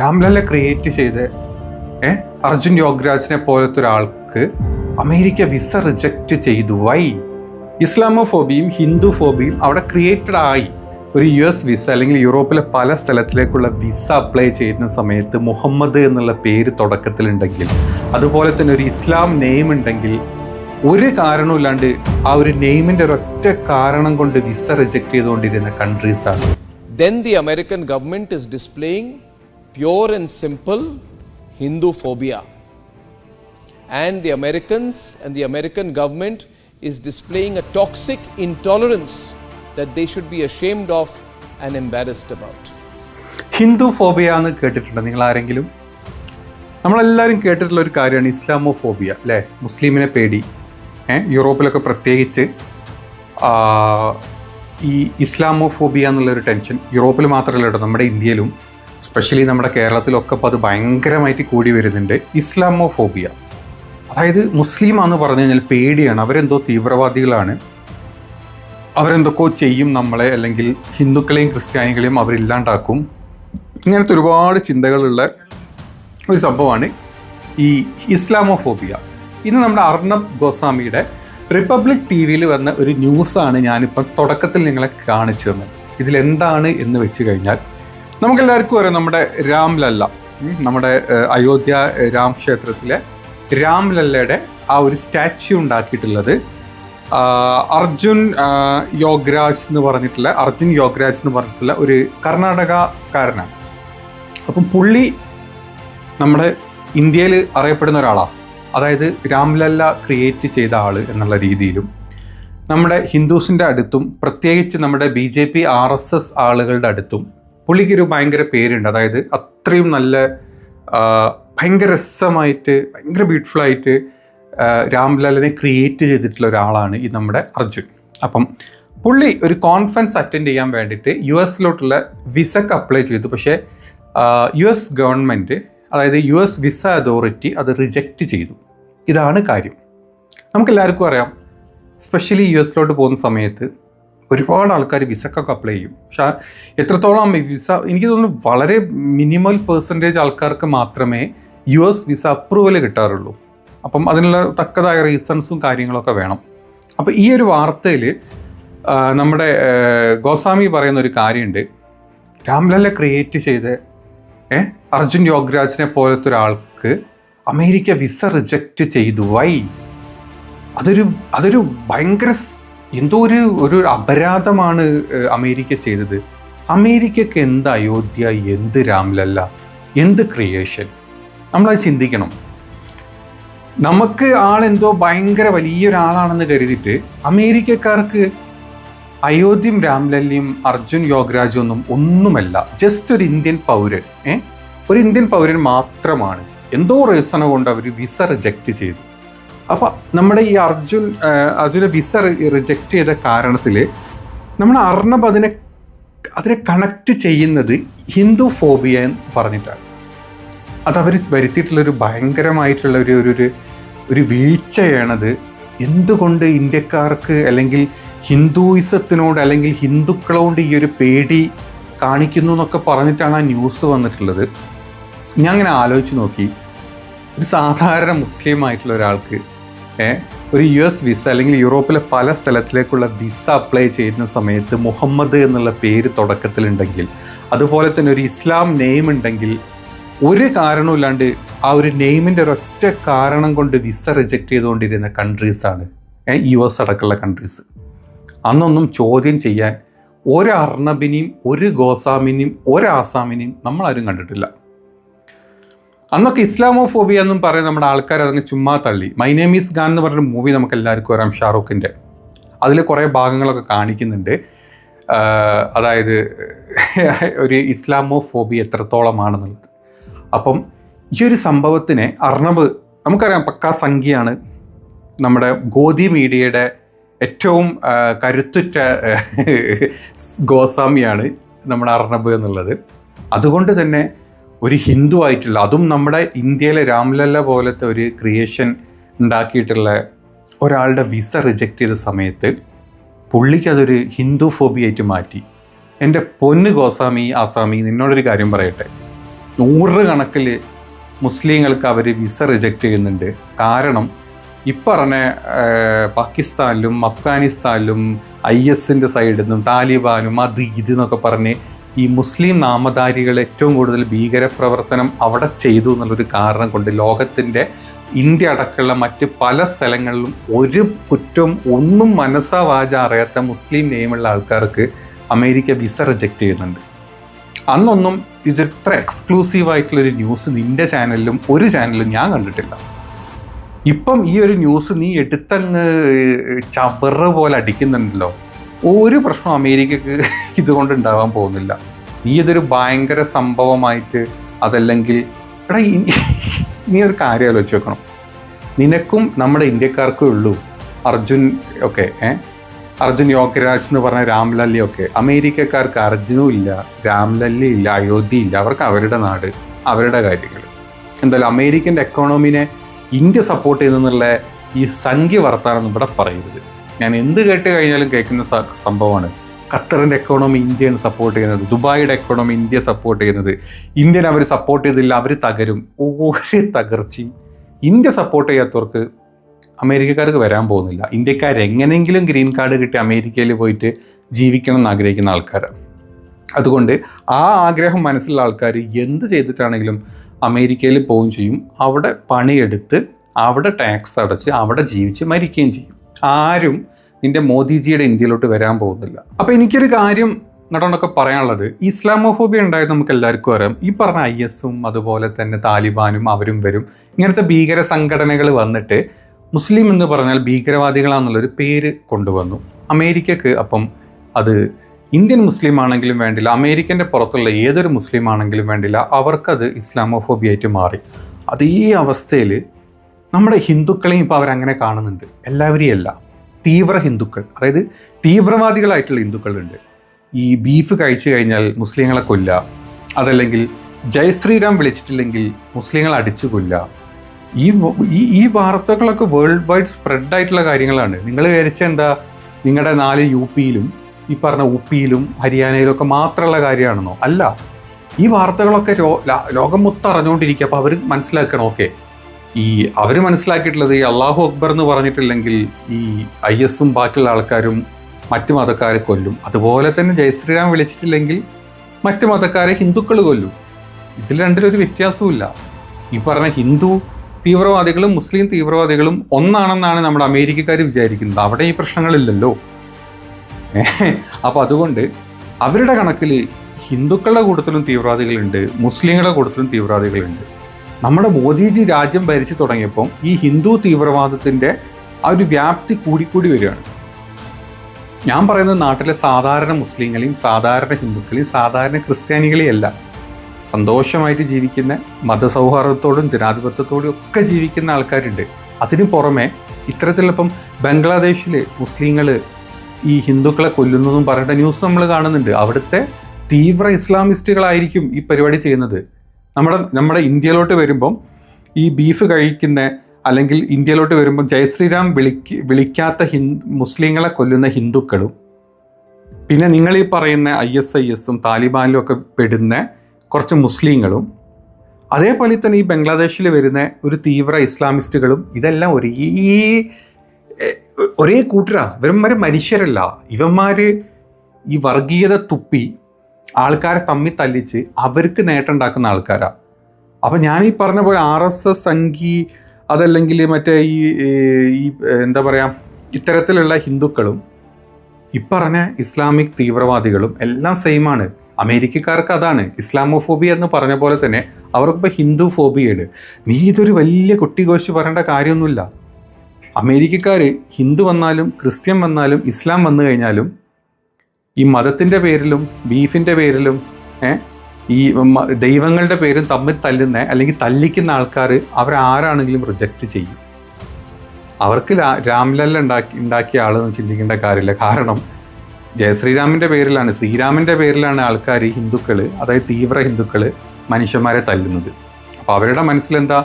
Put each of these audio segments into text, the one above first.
Ramlalla create ചെയ്ത് ഏ? അർജുൻ യോഗരാജിനെ പോലത്തെ ഒരാൾക്ക് അമേരിക്ക വിസ റിജക്റ്റ് ചെയ്തു. വൈ ഇസ്ലാമോഫോബിയും ഹിന്ദു ഫോബിയും അവിടെ ക്രിയേറ്റഡ് ആയി. ഒരു യു എസ് വിസ അല്ലെങ്കിൽ യൂറോപ്പിലെ പല സ്ഥലത്തിലേക്കുള്ള വിസ അപ്ലൈ ചെയ്യുന്ന സമയത്ത് മുഹമ്മദ് എന്നുള്ള പേര് തുടക്കത്തിലുണ്ടെങ്കിൽ അതുപോലെ തന്നെ ഒരു ഇസ്ലാം നെയിം ഉണ്ടെങ്കിൽ ഒരു കാരണമില്ലാണ്ട് ആ ഒരു നെയിമിന്റെ ഒരൊറ്റ കാരണം കൊണ്ട് വിസ റിജക്ട് ചെയ്തുകൊണ്ടിരുന്ന കൺട്രീസ് ആണ്. The American government is displaying pure and simple Hindu phobia. And the Americans and the American government is displaying a toxic intolerance that they should be ashamed of and embarrassed about. Hindu phobia എന്ന് കേട്ടിട്ടുണ്ടോ നിങ്ങൾ ആരെങ്കിലും നമ്മളെല്ലാവരും കേട്ടിട്ടുള്ള ഒരു കാര്യമാണ് ഇസ്ലാമോ phobia അല്ലേ മുസ്ലിമിനെ പേടി യൂറോപ്പിലൊക്കെ പ്രത്യേകിച്ച് ഈ ഇസ്ലാമോ ഫോബിയ എന്നുള്ളൊരു ടെൻഷൻ യൂറോപ്പിൽ മാത്രമല്ല കേട്ടോ നമ്മുടെ ഇന്ത്യയിലും സ്പെഷ്യലി നമ്മുടെ കേരളത്തിലൊക്കെ ഇപ്പോൾ അത് ഭയങ്കരമായിട്ട് കൂടി വരുന്നുണ്ട്. ഇസ്ലാമോ ഫോബിയ അതായത് മുസ്ലിമാന്ന് പറഞ്ഞു കഴിഞ്ഞാൽ പേടിയാണ്. അവരെന്തോ തീവ്രവാദികളാണ്. അവരെന്തൊക്കെയോ ചെയ്യും നമ്മളെ അല്ലെങ്കിൽ ഹിന്ദുക്കളെയും ക്രിസ്ത്യാനികളെയും അവരില്ലാണ്ടാക്കും ഇങ്ങനത്തെ ഒരുപാട് ചിന്തകളുള്ള ഒരു സംഭവമാണ് ഈ ഇസ്ലാമോഫോബിയ. ഇന്ന് നമ്മുടെ അർണബ് ഗോസ്വാമിയുടെ റിപ്പബ്ലിക് ടി വിയിൽ വന്ന ഒരു ന്യൂസാണ് ഞാനിപ്പം തുടക്കത്തിൽ നിങ്ങളെ കാണിച്ചു തന്നത്. ഇതിലെന്താണ് എന്ന് വെച്ച് കഴിഞ്ഞാൽ നമുക്കെല്ലാവർക്കും അറിയാം നമ്മുടെ രാംലല്ല. നമ്മുടെ അയോധ്യ രാം ക്ഷേത്രത്തിലെ രാംലല്ലയുടെ ആ ഒരു സ്റ്റാച്യു ഉണ്ടാക്കിയിട്ടുള്ളത്. അർജുൻ യോഗരാജ് എന്ന് പറഞ്ഞിട്ടുള്ള അർജുൻ യോഗരാജ് എന്ന് പറഞ്ഞിട്ടുള്ള ഒരു കർണാടകക്കാരനാണ്. അപ്പം പുള്ളി നമ്മുടെ ഇന്ത്യയിൽ അറിയപ്പെടുന്ന ഒരാളാണ് അതായത് രാംലല്ല ക്രിയേറ്റ് ചെയ്ത ആൾ എന്നുള്ള രീതിയിലും നമ്മുടെ ഹിന്ദുസിന്റെ അടുത്തും പ്രത്യേകിച്ച് നമ്മുടെ B J P R S S ആളുകളുടെ അടുത്തും പുള്ളിക്കൊരു ഭയങ്കര പേരുണ്ട്. അതായത് അത്രയും നല്ല ഭയങ്കര രസമായിട്ട് ഭയങ്കര ബ്യൂട്ടിഫുള്ളായിട്ട് രാംലാലിനെ ക്രിയേറ്റ് ചെയ്തിട്ടുള്ള ഒരാളാണ് ഈ നമ്മുടെ അർജുൻ. അപ്പം പുള്ളി ഒരു കോൺഫറൻസ് അറ്റൻഡ് ചെയ്യാൻ വേണ്ടിയിട്ട് യു എസിലോട്ടുള്ള വിസക്ക് അപ്ലൈ ചെയ്തു. പക്ഷേ യു എസ് ഗവൺമെന്റ് അതായത് യു എസ് വിസ അതോറിറ്റി അത് റിജക്റ്റ് ചെയ്തു. ഇതാണ് കാര്യം. നമുക്കെല്ലാവർക്കും അറിയാം സ്പെഷ്യലി യു എസിലോട്ട് പോകുന്ന സമയത്ത് ഒരുപാട് ആൾക്കാർ വിസക്കൊക്കെ അപ്ലൈ ചെയ്യും. പക്ഷേ എത്രത്തോളം വിസ എനിക്ക് തോന്നുന്നു വളരെ മിനിമൽ പെർസെന്റേജ് ആൾക്കാർക്ക് മാത്രമേ യു എസ് വിസ അപ്രൂവൽ കിട്ടാറുള്ളൂ. അപ്പം അതിനുള്ള തക്കതായ റീസൺസും കാര്യങ്ങളൊക്കെ വേണം. അപ്പോൾ ഈ ഒരു വാർത്തയിൽ നമ്മുടെ ഗോസ്വാമി പറയുന്ന ഒരു കാര്യമുണ്ട് രാംലാലെ ക്രിയേറ്റ് ചെയ്ത് അർജുൻ യോഗരാജിനെ പോലത്തെ ഒരാൾക്ക് അമേരിക്ക വിസ റിജക്റ്റ് ചെയ്തു. വൈ? അതൊരു അതൊരു ഭയങ്കര എന്തോ ഒരു ഒരു അപരാധമാണ് അമേരിക്ക ചെയ്തത്. അമേരിക്കക്ക് എന്ത് അയോധ്യ എന്ത് രാംലല്ല എന്ത് ക്രിയേഷൻ നമ്മളത് ചിന്തിക്കണം. നമുക്ക് ആളെന്തോ ഭയങ്കര വലിയൊരാളാണെന്ന് കരുതിയിട്ട് അമേരിക്കക്കാർക്ക് അയോധ്യയും രാംലല്ലിയും അർജുൻ യോഗരാജും ഒന്നും ഒന്നുമല്ല. ജസ്റ്റ് ഒരു ഇന്ത്യൻ പൗരൻ ഏ? ഒരു ഇന്ത്യൻ പൗരൻ മാത്രമാണ്. എന്തോ റീസണ കൊണ്ട് അവർ വിസ റിജക്റ്റ് ചെയ്തു. അപ്പൊ നമ്മുടെ ഈ അർജുൻ അർജുന വിസ റിജക്റ്റ് ചെയ്ത കാരണത്തിൽ നമ്മൾ അർണബ് അതിനെ അതിനെ കണക്ട് ചെയ്യുന്നത് ഹിന്ദു ഫോബിയ എന്ന് പറഞ്ഞിട്ടാണ്. അത് അവർ വരുത്തിയിട്ടുള്ള ഒരു ഭയങ്കരമായിട്ടുള്ള ഒരു ഒരു ഒരു വീഴ്ചയാണത്. എന്തുകൊണ്ട് ഇന്ത്യക്കാർക്ക് അല്ലെങ്കിൽ ഹിന്ദുയിസത്തിനോട് അല്ലെങ്കിൽ ഹിന്ദുക്കളോട് ഈ ഒരു പേടി കാണിക്കുന്നു എന്നൊക്കെ പറഞ്ഞിട്ടാണ് ആ ന്യൂസ് വന്നിട്ടുള്ളത്. ഞാൻ അങ്ങനെ ആലോചിച്ച് നോക്കി. ഒരു സാധാരണ മുസ്ലിം ആയിട്ടുള്ള ഒരാൾക്ക് ഒരു യു എസ് വിസ അല്ലെങ്കിൽ യൂറോപ്പിലെ പല സ്ഥലത്തിലേക്കുള്ള വിസ അപ്ലൈ ചെയ്യുന്ന സമയത്ത് മുഹമ്മദ് എന്നുള്ള പേര് തുടക്കത്തിലുണ്ടെങ്കിൽ അതുപോലെ തന്നെ ഒരു ഇസ്ലാം നെയിം ഉണ്ടെങ്കിൽ ഒരു കാരണമില്ലാണ്ട് ആ ഒരു നെയിമിന്റെ ഒരൊറ്റ കാരണം കൊണ്ട് വിസ റിജക്റ്റ് ചെയ്തുകൊണ്ടിരുന്ന കൺട്രീസാണ് യു എസ് അടക്കമുള്ള കൺട്രീസ് അന്നൊന്നും ചോദ്യം ചെയ്യാൻ ഒരു അർണബിനെയും ഒരു ഗോസാമിനെയും ഒരു ആസാമിനെയും നമ്മളാരും കണ്ടിട്ടില്ല. അന്നൊക്കെ ഇസ്ലാമോഫോബിയ എന്നും പറയുന്ന നമ്മുടെ ആൾക്കാർ അതങ്ങ് ചുമ്മാ തള്ളി. മൈ നെയിം ഈസ് ഗാൻ എന്ന് പറഞ്ഞൊരു മൂവി നമുക്ക് എല്ലാവർക്കും അറിയാം ഷാറൂഖിന്റെ. അതിൽ കുറേ ഭാഗങ്ങളൊക്കെ കാണിക്കുന്നുണ്ട്. അതായത് ഒരു ഇസ്ലാമോഫോബിയ എത്രത്തോളമാണെന്നുള്ളത്. അപ്പം ഈ ഒരു സംഭവത്തിനെ അർണബ് നമുക്കറിയാം പക്കാ സംഖ്യയാണ് നമ്മുടെ ഗോധി മീഡിയയുടെ ഏറ്റവും കരുത്തുറ്റ ഗോസ്വാമിയാണ് നമ്മുടെ അർണബ് എന്നുള്ളത്. അതുകൊണ്ട് തന്നെ ഒരു ഹിന്ദു ആയിട്ടുള്ള അതും നമ്മുടെ ഇന്ത്യയിലെ രാംലല്ല പോലത്തെ ഒരു ക്രിയേഷൻ ഉണ്ടാക്കിയിട്ടുള്ള ഒരാളുടെ വിസ റിജക്റ്റ് ചെയ്ത സമയത്ത് പുള്ളിക്ക് അതൊരു ഹിന്ദു ഫോബി ആയിട്ട് മാറ്റി. എന്റെ പൊന്ന് ഗോസ്വാമി ആസാമി നിന്നോടൊരു കാര്യം പറയട്ടെ. നൂറുകണക്കിൽ മുസ്ലിങ്ങൾക്ക് അവർ വിസ റിജക്റ്റ് ചെയ്യുന്നുണ്ട്. കാരണം ഇപ്പറഞ്ഞ പാകിസ്ഥാനിലും അഫ്ഗാനിസ്ഥാനിലും ഐ എസിന്റെ സൈഡിൽ നിന്നും താലിബാനും അത് ഇത് എന്നൊക്കെ പറഞ്ഞ് ഈ മുസ്ലിം നാമധാരികൾ ഏറ്റവും കൂടുതൽ ഭീകരപ്രവർത്തനം അവിടെ ചെയ്തു എന്നുള്ളൊരു കാരണം കൊണ്ട് ലോകത്തിന്റെ ഇന്ത്യ അടക്കമുള്ള മറ്റ് പല സ്ഥലങ്ങളിലും ഒരു കുറ്റവും ഒന്നും മനസ്സാ വാച അറിയാത്ത മുസ്ലിം നെയ്മുള്ള ആൾക്കാർക്ക് അമേരിക്ക വിസ റിജക്റ്റ് ചെയ്യുന്നുണ്ട്. അന്നൊന്നും ഇതിത്ര എക്സ്ക്ലൂസീവ് ആയിട്ടുള്ളൊരു ന്യൂസ് നിന്റെ ചാനലിലും ഒരു ചാനലിലും ഞാൻ കണ്ടിട്ടില്ല. ഇപ്പം ഈ ഒരു ന്യൂസ് നീ എടുത്തങ്ങ് ചവറ് പോലെ അടിക്കുന്നുണ്ടല്ലോ. ഒരു പ്രശ്നം അമേരിക്കക്ക് ഇതുകൊണ്ട് ഉണ്ടാവാൻ പോകുന്നില്ല. നീ ഇതൊരു ഭയങ്കര സംഭവമായിട്ട് അതല്ലെങ്കിൽ എടാ നീ ഒരു കാര്യം ആലോചിച്ച് വെക്കണം. നിനക്കും നമ്മുടെ ഇന്ത്യക്കാർക്കും ഉള്ളൂ അർജുൻ ഒക്കെ ഏഹ് അർജുൻ യോഗരാജ് എന്ന് പറഞ്ഞ രാംലല്ലി ഒക്കെ. അമേരിക്കക്കാർക്ക് അർജുനും ഇല്ല രാംലല്ലി ഇല്ല അയോധ്യ ഇല്ല. അവർക്ക് അവരുടെ നാട് അവരുടെ കാര്യങ്ങൾ. എന്തായാലും അമേരിക്കന്റെ എക്കോണമിനെ ഇന്ത്യ സപ്പോർട്ട് ചെയ്യുന്നുള്ള ഈ സംഖ്യ വർത്താനം ഇവിടെ പറയരുത്. ഞാൻ എന്ത് കേട്ട് കഴിഞ്ഞാലും കേൾക്കുന്ന സംഭവമാണ്. ഖത്തറിന്റെ എക്കോണമി ഇന്ത്യയാണ് സപ്പോർട്ട് ചെയ്യുന്നത് ദുബായിയുടെ എക്കോണമി ഇന്ത്യ സപ്പോർട്ട് ചെയ്യുന്നത്. ഇന്ത്യൻ അവർ സപ്പോർട്ട് ചെയ്തില്ല അവർ തകരും. ഒരു തകർച്ചയും ഇന്ത്യ സപ്പോർട്ട് ചെയ്യാത്തവർക്ക് അമേരിക്കക്കാർക്ക് വരാൻ പോകുന്നില്ല. ഇന്ത്യക്കാർ എങ്ങനെയെങ്കിലും ഗ്രീൻ കാർഡ് കിട്ടി അമേരിക്കയിൽ പോയിട്ട് ജീവിക്കണം എന്ന് ആഗ്രഹിക്കുന്ന ആൾക്കാർ അതുകൊണ്ട് ആ ആഗ്രഹം മനസ്സിലുള്ള ആൾക്കാർ എന്ത് ചെയ്തിട്ടാണെങ്കിലും അമേരിക്കയിൽ പോവുകയും ചെയ്യും. അവിടെ പണിയെടുത്ത് അവിടെ ടാക്സ് അടച്ച് അവിടെ ജീവിച്ച് മരിക്കുകയും ചെയ്യും. ആരും നിന്റെ മോദിജിയുടെ ഇന്ത്യയിലോട്ട് വരാൻ പോകുന്നില്ല. അപ്പോൾ എനിക്കൊരു കാര്യം ഇങ്ങോട്ടൊക്കെ പറയാനുള്ളത് ഇസ്ലാമോഫോബിയ ഉണ്ടായത് നമുക്ക് എല്ലാവർക്കും അറിയാം. ഈ പറഞ്ഞ ഐ എസും അതുപോലെ തന്നെ താലിബാനും അവരും വരും. ഇങ്ങനത്തെ ഭീകര സംഘടനകൾ വന്നിട്ട് മുസ്ലിം എന്ന് പറഞ്ഞാൽ ഭീകരവാദികളാണെന്നുള്ളൊരു പേര് കൊണ്ടുവന്നു. അമേരിക്കക്ക് അപ്പം അത് ഇന്ത്യൻ മുസ്ലിം ആണെങ്കിലും വേണ്ടില്ല അമേരിക്കന്റെ പുറത്തുള്ള ഏതൊരു മുസ്ലിം ആണെങ്കിലും വേണ്ടില്ല അവർക്കത് ഇസ്ലാമോഫോബിയായിട്ട് മാറി. അതേ അവസ്ഥയിൽ നമ്മുടെ ഹിന്ദുക്കളെയും ഇപ്പോൾ അവരങ്ങനെ കാണുന്നുണ്ട്. എല്ലാവരെയും അല്ല തീവ്ര ഹിന്ദുക്കൾ. അതായത് തീവ്രവാദികളായിട്ടുള്ള ഹിന്ദുക്കളുണ്ട്. ഈ ബീഫ് കഴിച്ചു കഴിഞ്ഞാൽ മുസ്ലിങ്ങളെ കൊല്ല. അതല്ലെങ്കിൽ ജയ് ശ്രീറാം വിളിച്ചിട്ടില്ലെങ്കിൽ മുസ്ലിങ്ങളെ അടിച്ചു കൊല്ല. ഈ ഈ വാർത്തകളൊക്കെ വേൾഡ് വൈഡ് സ്പ്രെഡ് ആയിട്ടുള്ള കാര്യങ്ങളാണ്. നിങ്ങൾ വിചാരിച്ച എന്താ? നിങ്ങളുടെ നാല് യു പിയിലും ഈ പറഞ്ഞ ഉപ്പിയിലും ഹരിയാനയിലും ഒക്കെ മാത്രമുള്ള കാര്യമാണെന്നോ? അല്ല. ഈ വാർത്തകളൊക്കെ ലോകം മൊത്തം അറിഞ്ഞുകൊണ്ടിരിക്കുക അപ്പോൾ അവർ മനസ്സിലാക്കണം ഓക്കെ. ഈ അവർ മനസ്സിലാക്കിയിട്ടുള്ളത് ഈ അള്ളാഹു അക്ബർ എന്ന് പറഞ്ഞിട്ടില്ലെങ്കിൽ ഈ ഐ എസും ബാക്കിയുള്ള ആൾക്കാരും മറ്റു മതക്കാരെ കൊല്ലും. അതുപോലെ തന്നെ ജയശ്രീറാം വിളിച്ചിട്ടില്ലെങ്കിൽ മറ്റു മതക്കാരെ ഹിന്ദുക്കൾ കൊല്ലും. ഇതിൽ രണ്ടിലൊരു വ്യത്യാസവുമില്ല. ഈ പറഞ്ഞ ഹിന്ദു തീവ്രവാദികളും മുസ്ലിം തീവ്രവാദികളും ഒന്നാണെന്നാണ് നമ്മുടെ അമേരിക്കക്കാർ വിചാരിക്കുന്നത്. അവിടെ ഈ പ്രശ്നങ്ങളില്ലല്ലോ. അപ്പോൾ അതുകൊണ്ട് അവരുടെ കണക്കിൽ ഹിന്ദുക്കളുടെ കൂട്ടത്തിലും തീവ്രവാദികളുണ്ട് മുസ്ലിങ്ങളുടെ കൂട്ടത്തിലും തീവ്രവാദികളുണ്ട്. നമ്മുടെ മോദിജി രാജ്യം ഭരിച്ചു തുടങ്ങിയപ്പം ഈ ഹിന്ദു തീവ്രവാദത്തിന്റെ ആ ഒരു വ്യാപ്തി കൂടിക്കൂടി വരികയാണ്. ഞാൻ പറയുന്നത് നാട്ടിലെ സാധാരണ മുസ്ലിങ്ങളെയും സാധാരണ ഹിന്ദുക്കളെയും സാധാരണ ക്രിസ്ത്യാനികളെയും അല്ല. സന്തോഷമായിട്ട് ജീവിക്കുന്ന മതസൗഹാർദ്ദത്തോടും ജനാധിപത്യത്തോടും ഒക്കെ ജീവിക്കുന്ന ആൾക്കാരുണ്ട്. അതിനു പുറമെ ഇത്തരത്തിലിപ്പം ബംഗ്ലാദേശിൽ മുസ്ലിങ്ങൾ ഈ ഹിന്ദുക്കളെ കൊല്ലുന്നതും പറഞ്ഞിട്ട് ന്യൂസ് നമ്മൾ കാണുന്നുണ്ട്. അവിടുത്തെ തീവ്ര ഇസ്ലാമിസ്റ്റുകളായിരിക്കും ഈ പരിപാടി ചെയ്യുന്നത്. നമ്മുടെ നമ്മുടെ ഇന്ത്യയിലോട്ട് വരുമ്പം ഈ ബീഫ് കഴിക്കുന്ന അല്ലെങ്കിൽ ഇന്ത്യയിലോട്ട് വരുമ്പം ജയശ്രീരാം വിളിക്ക് വിളിക്കാത്ത ഹിൻ മുസ്ലിങ്ങളെ കൊല്ലുന്ന ഹിന്ദുക്കളും പിന്നെ നിങ്ങൾ ഈ പറയുന്ന ഐ എസ് ഐ എസും താലിബാനിലും ഒക്കെ പെടുന്ന കുറച്ച് മുസ്ലിങ്ങളും അതേപോലെ തന്നെ ഈ ബംഗ്ലാദേശിൽ വരുന്ന ഒരു തീവ്ര ഇസ്ലാമിസ്റ്റുകളും ഇതെല്ലാം ഒരേ ഒരേ കൂട്ടരാ. ഇവന്മാർ മനുഷ്യരല്ല. ഇവന്മാർ ഈ വർഗീയത തുപ്പി ആൾക്കാരെ തമ്മിൽ തല്ലിച്ച് അവർക്ക് നേട്ടം ഉണ്ടാക്കുന്ന ആൾക്കാരാ. അപ്പം ഞാൻ ഈ പറഞ്ഞ പോലെ ആർ എസ് എസ് സംഘി അതല്ലെങ്കിൽ മറ്റേ ഈ ഈ എന്താ പറയുക ഇത്തരത്തിലുള്ള ഹിന്ദുക്കളും ഇപ്പറഞ്ഞ ഇസ്ലാമിക് തീവ്രവാദികളും എല്ലാം സെയിം ആണ് അമേരിക്കക്കാർക്ക് അതാണ്. ഇസ്ലാമോഫോബിയ എന്ന് പറഞ്ഞ പോലെ തന്നെ അവർക്കിപ്പോൾ ഹിന്ദു ഫോബിയയുണ്ട് നീ ഇതൊരു വലിയ കുട്ടികോശി പറയേണ്ട കാര്യമൊന്നുമില്ല. അമേരിക്കക്കാർ ഹിന്ദു വന്നാലും ക്രിസ്ത്യൻ വന്നാലും ഇസ്ലാം വന്നു കഴിഞ്ഞാലും ഈ മതത്തിന്റെ പേരിലും ബീഫിന്റെ പേരിലും ഈ ദൈവങ്ങളുടെ പേരും തമ്മിൽ തല്ലുന്ന അല്ലെങ്കിൽ തല്ലിക്കുന്ന ആൾക്കാർ അവരാരാണെങ്കിലും റിജക്റ്റ് ചെയ്യും. അവർക്ക് രാംലല്ല ഉണ്ടാക്കി ഉണ്ടാക്കിയ ആളെന്ന് ചിന്തിക്കേണ്ട കാര്യമില്ല. കാരണം ജയശ്രീരാമിന്റെ പേരിലാണ് ശ്രീരാമന്റെ പേരിലാണ് ആൾക്കാർ ഹിന്ദുക്കൾ അതായത് തീവ്ര ഹിന്ദുക്കൾ മനുഷ്യന്മാരെ തല്ലുന്നത്. അപ്പോൾ അവരുടെ മനസ്സിലെന്താ?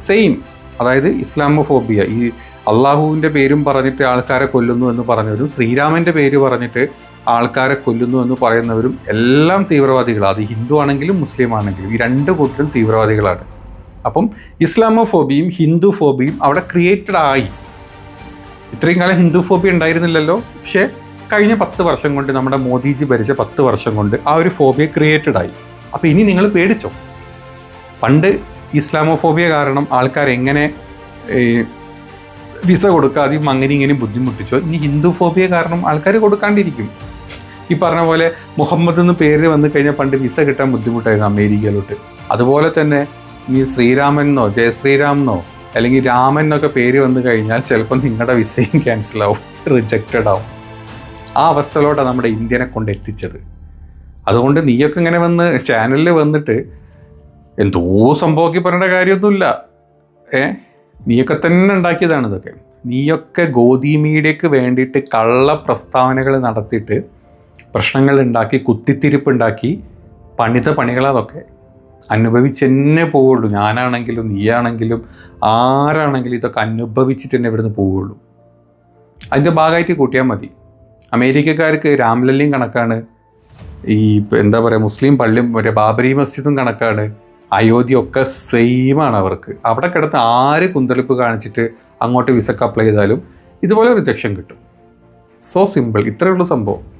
സെയിം അതായത് ഇസ്ലാമോഫോബിയ. ഈ അള്ളാഹുവിന്റെ പേരും പറഞ്ഞിട്ട് ആൾക്കാരെ കൊല്ലുന്നു എന്ന് പറഞ്ഞവരും ശ്രീരാമന്റെ പേര് പറഞ്ഞിട്ട് ആൾക്കാരെ കൊല്ലുന്നു എന്ന് പറയുന്നവരും എല്ലാം തീവ്രവാദികളാണ് അത് ഹിന്ദു ആണെങ്കിലും മുസ്ലിം ആണെങ്കിലും. ഈ രണ്ട് കൂട്ടരും തീവ്രവാദികളാണ്. അപ്പം ഇസ്ലാമോഫോബിയും ഹിന്ദു ഫോബിയും അവിടെ ക്രിയേറ്റഡ് ആയി. ഇത്രയും കാലം ഹിന്ദു ഫോബി ഉണ്ടായിരുന്നില്ലല്ലോ. പക്ഷേ കഴിഞ്ഞ പത്ത് വർഷം കൊണ്ട് നമ്മുടെ മോദിജി ഭരിച്ച പത്ത് വർഷം കൊണ്ട് ആ ഒരു ഫോബിയ ക്രിയേറ്റഡ് ആയി. അപ്പോൾ ഇനി നിങ്ങൾ പേടിച്ചോ? പണ്ട് ഇസ്ലാമോഫോബിയ കാരണം ആൾക്കാർ എങ്ങനെ വിസ കൊടുക്കാതെയും അങ്ങനെ ഇങ്ങനെ ബുദ്ധിമുട്ടിച്ചോ? ഇനി ഹിന്ദു ഫോബിയ കാരണം ആൾക്കാർ കൊടുക്കാണ്ടിരിക്കും. ഈ പറഞ്ഞ പോലെ മുഹമ്മദ് എന്ന് പേര് വന്നു കഴിഞ്ഞാൽ പണ്ട് വിസ കിട്ടാൻ ബുദ്ധിമുട്ടായിരുന്നു അമേരിക്കയിലോട്ട്. അതുപോലെ തന്നെ ഈ ശ്രീരാമൻ എന്നോ ജയശ്രീരാം എന്നോ അല്ലെങ്കിൽ രാമൻ എന്നൊക്കെ പേര് വന്നു കഴിഞ്ഞാൽ ചിലപ്പോൾ നിങ്ങളുടെ വിസയും ക്യാൻസൽ ആവും റിജക്റ്റഡ് ആവും. ആ അവസ്ഥയിലോട്ടാണ് നമ്മുടെ ഇന്ത്യനെ കൊണ്ട് എത്തിച്ചത്. അതുകൊണ്ട് നീയൊക്കെ ഇങ്ങനെ വന്ന് ചാനലിൽ വന്നിട്ട് എന്തോ സംഭവമൊക്കെ പറയേണ്ട കാര്യമൊന്നുമില്ല. ഏ? നീയൊക്കെ തന്നെ ഉണ്ടാക്കിയതാണ് ഇതൊക്കെ നീയൊക്കെ ഗോതി മീഡിയക്ക് വേണ്ടിയിട്ട് കള്ള പ്രസ്താവനകൾ നടത്തിയിട്ട് പ്രശ്നങ്ങൾ ഉണ്ടാക്കി കുത്തിത്തിരിപ്പ് ഉണ്ടാക്കി പണിത പണികളതൊക്കെ അനുഭവിച്ച് തന്നെ പോവുള്ളൂ. ഞാനാണെങ്കിലും നീയാണെങ്കിലും ആരാണെങ്കിലും ഇതൊക്കെ അനുഭവിച്ചിട്ട് തന്നെ ഇവിടുന്ന് പോവുള്ളൂ. അതിന്റെ ഭാഗമായിട്ട് കൂട്ടിയാൽ മതി. അമേരിക്കക്കാർക്ക് രാംലല്ലിയും കണക്കാണ്. ഈ എന്താ പറയുക മുസ്ലിം പള്ളിയും മറ്റേ ബാബരി മസ്ജിദും കണക്കാണ്. അയോധ്യ ഒക്കെ സെയിമാണ് അവർക്ക്. അവിടെ കിടന്ന് ആര് കുന്തളിപ്പ് കാണിച്ചിട്ട് അങ്ങോട്ട് വിസക്ക് അപ്ലൈ ചെയ്താലും ഇതുപോലെ റിജക്ഷൻ കിട്ടും. സോ സിമ്പിൾ ഇത്രയുള്ള സംഭവം.